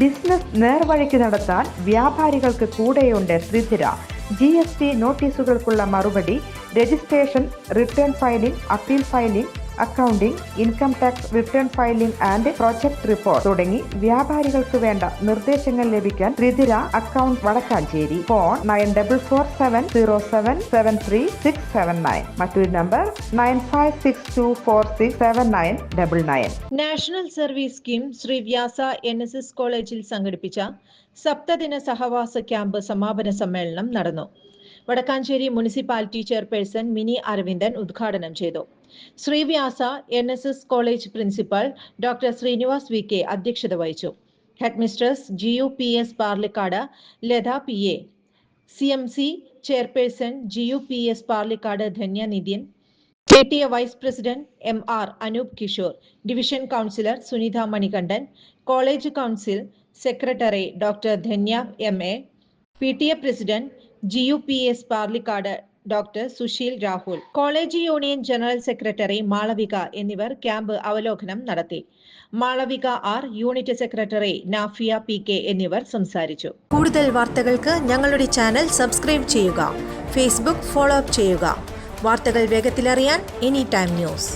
Business നേർവഴിക്ക് നടത്താൻ വ്യാപാരികൾക്ക് കൂടെയുണ്ട് ശ്രീധിര. ജി എസ് ടി നോട്ടീസുകൾക്കുള്ള മറുപടി registration return filing appeal filing accounting income tax return filing and project report തുടങ്ങി വ്യാപാരികൾക്ക് വേണ്ട നിർദ്ദേശങ്ങൾ ലഭിക്കാൻ ത്രിതിര account Vadakkanchery. Phone nine double four seven zero seven seven three six seven nine. മറ്റൊരു number nine five six two four six seven nine double nine. National service scheme Sree Vyasa N S S കോളേജിൽ സംഘടിപ്പിച്ച സപ്തദിന സഹവാസ camp സമാപന സമ്മേളനം നടന്നു. Vadakkanchery municipality chairperson Mini Aravindan ഉദ്ഘാടനം ചെയ്തു. Sreevyasa N S S college principal doctor Srinivas V K അധ്യക്ഷത വഹിച്ചു. Headmistress G U P S Parlikkad Latha P A. C M C chairperson G U P S Parlikkad Dhanya Nithin K T A vice president M R Anoop Kishore. Division councillor Sunitha Manikandan. College council secretary doctor Dhanya M A. P T A president G U P S Parlikkad doctor Susheel Rahul college union general secretary Malavika എന്നിവർ camp അവലോകനം നടത്തി. Malavika R unit secretary Nafiya P K എന്നിവർ സംസാരിച്ചു. കൂടുതൽ വാർത്തകൾക്ക് ഞങ്ങളുടെ channel subscribe ചെയ്യുക Facebook follow up ചെയ്യുക. വാർത്തകൾ വേഗത്തിലറിയാൻ എനി ടൈം ന്യൂസ്.